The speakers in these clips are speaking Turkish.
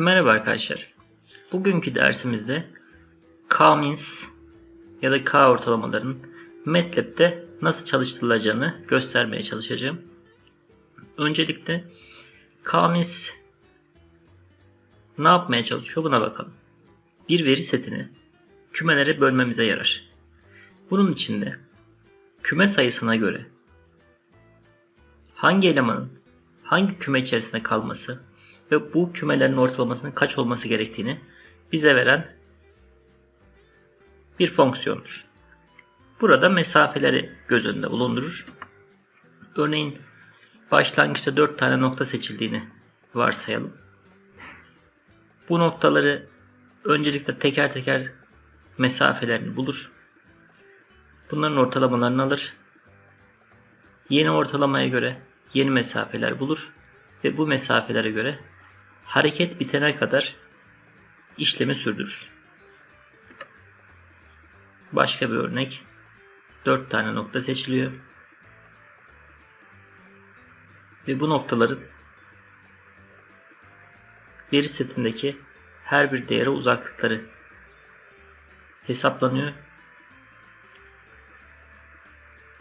Merhaba arkadaşlar. Bugünkü dersimizde K-means ya da K ortalamaların MATLAB'de nasıl çalıştırılacağını göstermeye çalışacağım. Öncelikle K-means ne yapmaya çalışıyor buna bakalım. Bir veri setini kümelere bölmemize yarar. Bunun içinde küme sayısına göre hangi elemanın hangi küme içerisinde kalması ve bu kümelerin ortalamasının kaç olması gerektiğini bize veren bir fonksiyondur. Burada mesafeleri göz önünde bulundurur. Örneğin başlangıçta 4 tane nokta seçildiğini varsayalım. Bu noktaları öncelikle teker teker mesafelerini bulur. Bunların ortalamalarını alır. Yeni ortalamaya göre yeni mesafeler bulur ve bu mesafelere göre hareket bitene kadar işlemi sürdürür. Başka bir örnek. 4 tane nokta seçiliyor. Ve bu noktaların veri setindeki her bir değere uzaklıkları hesaplanıyor.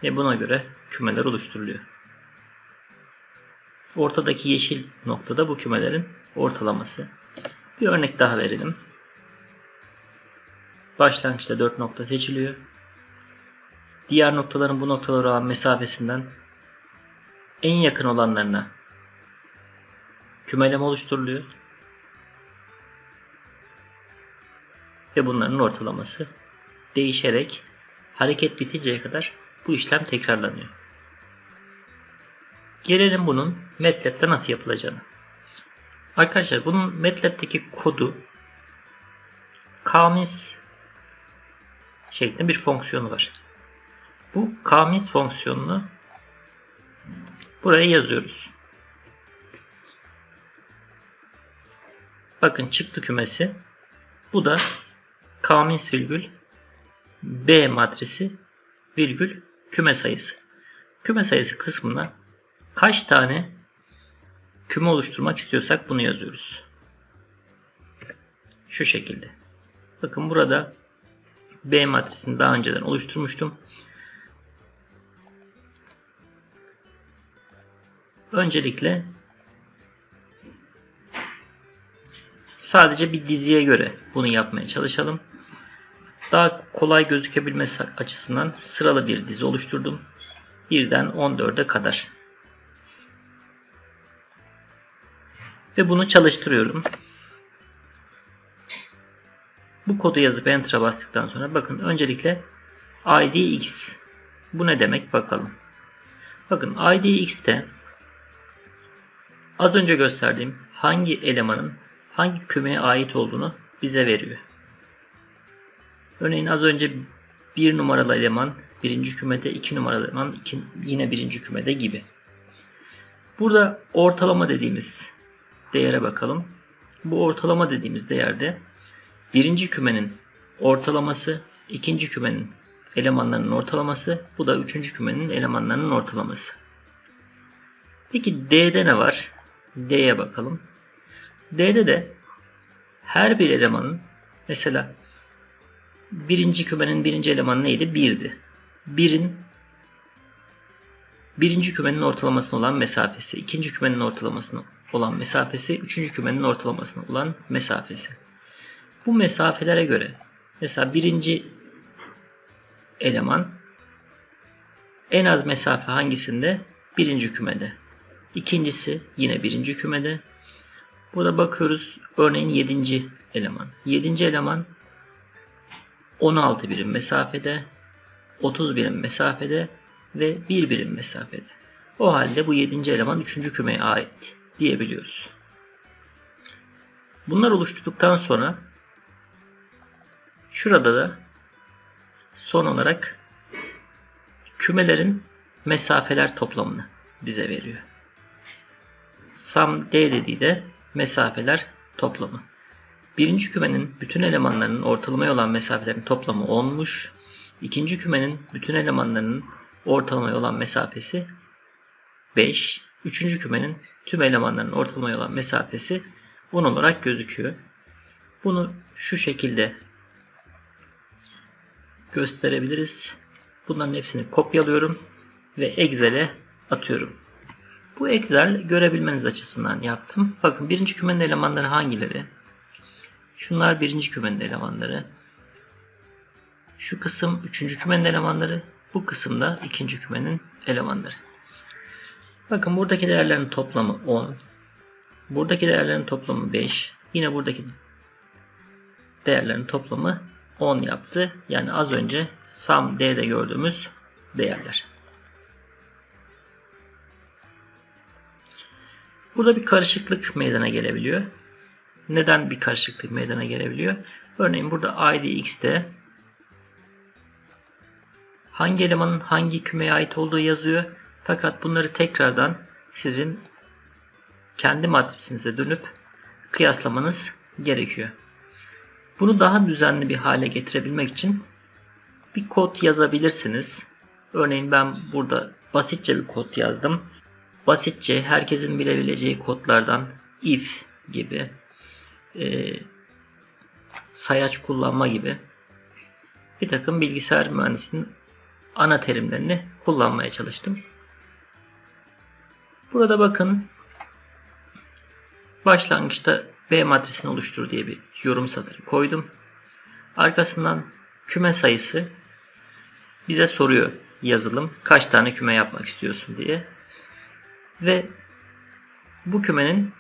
Ve buna göre kümeler oluşturuluyor. Ortadaki yeşil noktada bu kümelerin ortalaması. Bir örnek daha verelim. Başlangıçta 4 nokta seçiliyor. Diğer noktaların bu noktalara olan mesafesinden en yakın olanlarına kümeleme oluşturuluyor. Ve bunların ortalaması değişerek hareket bitinceye kadar bu işlem tekrarlanıyor. Gelelim bunun MATLAB'de nasıl yapılacağını. Arkadaşlar bunun MATLAB'deki kodu kmis şeklinde bir fonksiyonu var. Bu kmis fonksiyonunu buraya yazıyoruz. Bakın çıktı kümesi. Bu da kmis virgül b matrisi virgül küme sayısı. Küme sayısı kısmına kaç tane küme oluşturmak istiyorsak bunu yazıyoruz. Şu şekilde. Bakın burada B matrisini daha önceden oluşturmuştum. Öncelikle sadece bir diziye göre bunu yapmaya çalışalım. Daha kolay gözükebilmesi açısından sıralı bir dizi oluşturdum. 1'den 14'e kadar. Ve bunu çalıştırıyorum. Bu kodu yazıp Enter'a bastıktan sonra bakın öncelikle IDX bu ne demek bakalım. Bakın IDX'te az önce gösterdiğim hangi elemanın hangi kümeye ait olduğunu bize veriyor. Örneğin az önce bir numaralı eleman birinci kümede, iki numaralı eleman iki, yine birinci kümede gibi. Burada ortalama dediğimiz değere bakalım. Bu ortalama dediğimiz değerde birinci kümenin ortalaması, ikinci kümenin elemanlarının ortalaması, bu da üçüncü kümenin elemanlarının ortalaması. Peki D'de ne var? D'ye bakalım. D'de de her bir elemanın mesela birinci kümenin birinci elemanı neydi? 1'di. 1'in birinci kümenin ortalamasına olan mesafesi, ikinci kümenin ortalamasına olan mesafesi, üçüncü kümenin ortalamasına olan mesafesi. Bu mesafelere göre mesela birinci eleman en az mesafe hangisinde? Birinci kümede. İkincisi yine birinci kümede. Burada bakıyoruz örneğin yedinci eleman. Yedinci eleman 16 birim mesafede, 30 birim mesafede ve 1 birim mesafede. O halde bu 7. eleman 3. kümeye ait diyebiliyoruz. Bunlar oluşturduktan sonra şurada da son olarak kümelerin mesafeler toplamını bize veriyor. Sum D dediği de mesafeler toplamı. Birinci kümenin bütün elemanlarının ortalamaya olan mesafelerin toplamı 10'muş. İkinci kümenin bütün elemanlarının ortalamaya olan mesafesi 5. Üçüncü kümenin tüm elemanlarının ortalamaya olan mesafesi 10 olarak gözüküyor. Bunu şu şekilde gösterebiliriz. Bunların hepsini kopyalıyorum ve Excel'e atıyorum. Bu Excel görebilmeniz açısından yaptım. Bakın birinci kümenin elemanları hangileri? Şunlar birinci kümenin elemanları. Şu kısım üçüncü kümenin elemanları. Bu kısım da ikinci kümenin elemanları. Bakın buradaki değerlerin toplamı 10. Buradaki değerlerin toplamı 5. Yine buradaki değerlerin toplamı 10 yaptı. Yani az önce sum d'de gördüğümüz değerler. Burada bir karışıklık meydana gelebiliyor. Neden bir karışıklık meydana gelebiliyor? Örneğin burada id x'te hangi elemanın hangi kümeye ait olduğu yazıyor. Fakat bunları tekrardan sizin kendi matrisinize dönüp kıyaslamanız gerekiyor. Bunu daha düzenli bir hale getirebilmek için bir kod yazabilirsiniz. Örneğin ben burada basitçe bir kod yazdım. Basitçe herkesin bilebileceği kodlardan if gibi e, sayaç kullanma gibi bir takım bilgisayar mühendisinin ana terimlerini kullanmaya çalıştım. Burada bakın başlangıçta B matrisini oluştur diye bir yorum satırı koydum. Arkasından küme sayısı bize soruyor yazılım kaç tane küme yapmak istiyorsun diye. Ve bu kümenin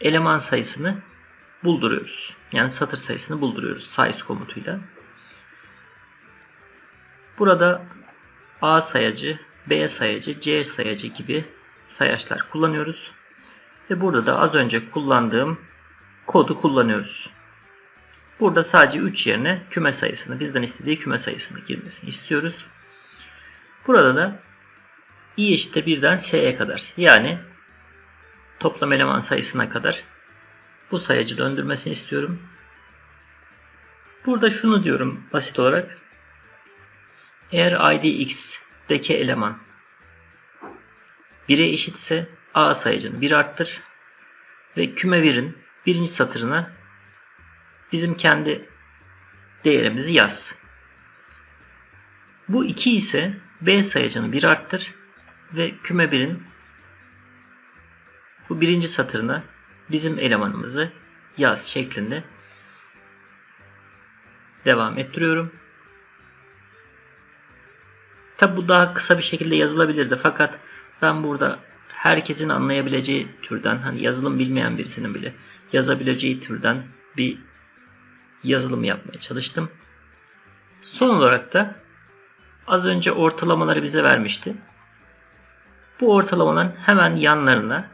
eleman sayısını bulduruyoruz. Yani satır sayısını bulduruyoruz size komutuyla. Burada A sayacı, B sayacı, C sayacı gibi sayaçlar kullanıyoruz. Ve burada da az önce kullandığım kodu kullanıyoruz. Burada sadece 3 yerine küme sayısını, bizden istediği küme sayısını girmesini istiyoruz. Burada da i eşittir 1'den s'ye kadar yani toplam eleman sayısına kadar bu sayacı döndürmesini istiyorum. Burada şunu diyorum basit olarak. Eğer id x'deki eleman 1'e eşitse a sayacını 1 arttır ve küme 1'in birinci satırına bizim kendi değerimizi yaz. Bu 2 ise b sayacını 1 arttır ve küme 1'in bu birinci satırına bizim elemanımızı yaz şeklinde devam ettiriyorum. Tabi bu daha kısa bir şekilde yazılabilirdi fakat ben burada herkesin anlayabileceği türden hani yazılım bilmeyen birisinin bile yazabileceği türden bir yazılım yapmaya çalıştım. Son olarak da az önce ortalamaları bize vermişti. Bu ortalamaların hemen yanlarına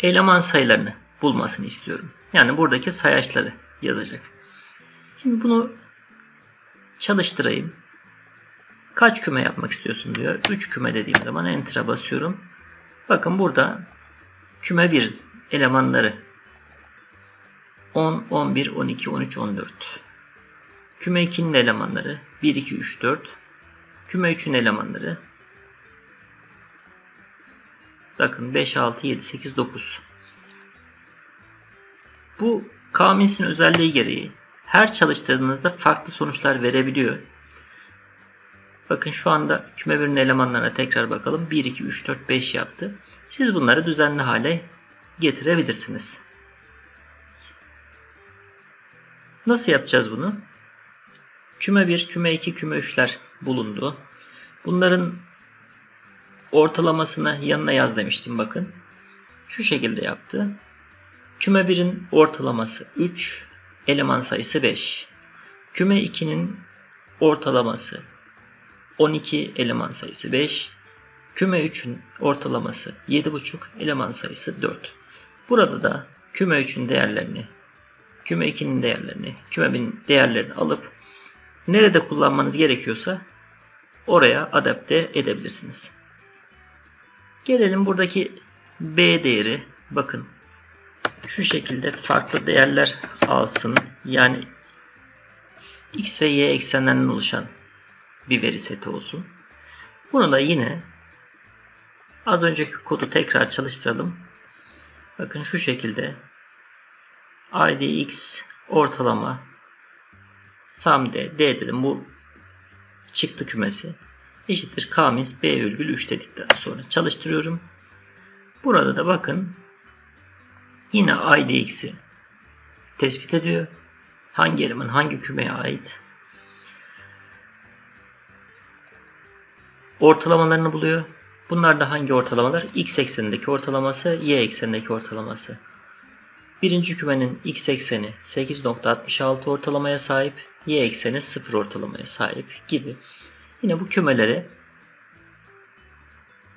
eleman sayılarını bulmasını istiyorum. Yani buradaki sayaçları yazacak. Şimdi bunu çalıştırayım. Kaç küme yapmak istiyorsun diyor. 3 küme dediğim zaman enter'a basıyorum. Bakın burada küme 1 elemanları 10, 11, 12, 13, 14. Küme 2'nin elemanları 1, 2, 3, 4. Küme 3'ün elemanları bakın 5, 6, 7, 8, 9. Bu Kamins'in özelliği gereği her çalıştırdığınızda farklı sonuçlar verebiliyor. Bakın şu anda küme 1'in elemanlarına tekrar bakalım. 1, 2, 3, 4, 5 yaptı. Siz bunları düzenli hale getirebilirsiniz. Nasıl yapacağız bunu? Küme 1, küme 2, küme 3'ler bulundu. Bunların ortalamasını yanına yaz demiştim bakın. Şu şekilde yaptı. Küme 1'in ortalaması 3, eleman sayısı 5. Küme 2'nin ortalaması 12 eleman sayısı 5. Küme 3'ün ortalaması 7,5 eleman sayısı 4. Burada da küme 3'ün değerlerini, küme 2'nin değerlerini, küme 1'in değerlerini alıp nerede kullanmanız gerekiyorsa oraya adapte edebilirsiniz. Gelelim buradaki B değeri. Bakın şu şekilde farklı değerler alsın. Yani x ve y eksenlerinden oluşan bir veri seti olsun. Bunu da yine az önceki kodu tekrar çalıştıralım. Bakın şu şekilde IDX ortalama sum D, D dedim bu çıktı kümesi eşittir K'miz B virgül 3 dedikten sonra çalıştırıyorum. Burada da bakın yine IDX'i tespit ediyor. Hangi eleman hangi kümeye ait ortalamalarını buluyor. Bunlar da hangi ortalamalar? X eksenindeki ortalaması, Y eksenindeki ortalaması. Birinci kümenin X ekseni 8.66 ortalamaya sahip, Y ekseni 0 ortalamaya sahip gibi. Yine bu kümelere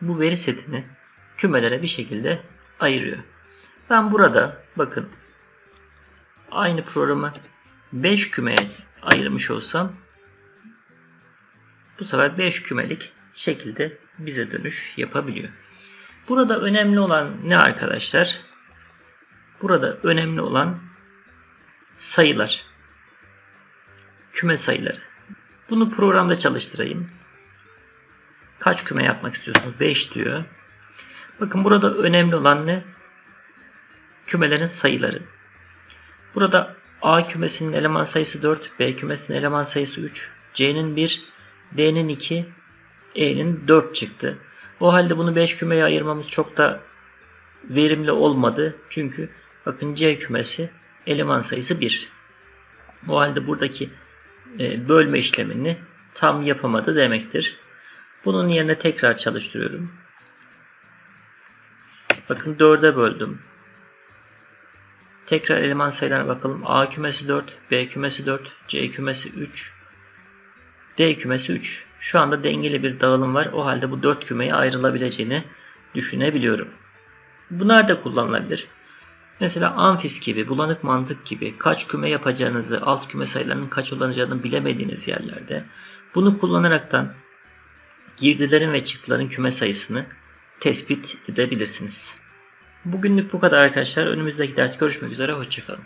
bu veri setini kümelere bir şekilde ayırıyor. Ben burada bakın aynı programı 5 kümeye ayırmış olsam bu sefer 5 kümelik şekilde bize dönüş yapabiliyor. Burada önemli olan ne arkadaşlar? Burada önemli olan sayılar. Küme sayıları. Bunu programda çalıştırayım. Kaç küme yapmak istiyorsunuz? 5 diyor. Bakın burada önemli olan ne? Kümelerin sayıları. Burada A kümesinin eleman sayısı 4, B kümesinin eleman sayısı 3, C'nin 1, D'nin 2, E'nin 4 çıktı. O halde bunu 5 kümeye ayırmamız çok da verimli olmadı. Çünkü bakın C kümesi eleman sayısı 1. O halde buradaki e, bölme işlemini tam yapamadı demektir. Bunun yerine tekrar çalıştırıyorum. Bakın 4'e böldüm. Tekrar eleman sayılarına bakalım. A kümesi 4, B kümesi 4, C kümesi 3, D kümesi 3. Şu anda dengeli bir dağılım var. O halde bu 4 kümeye ayrılabileceğini düşünebiliyorum. Bunlar da kullanılabilir. Mesela amfis gibi, bulanık mantık gibi kaç küme yapacağınızı, alt küme sayılarının kaç olacağını bilemediğiniz yerlerde bunu kullanaraktan girdilerin ve çıktıların küme sayısını tespit edebilirsiniz. Bugünlük bu kadar arkadaşlar. Önümüzdeki ders görüşmek üzere. Hoşçakalın.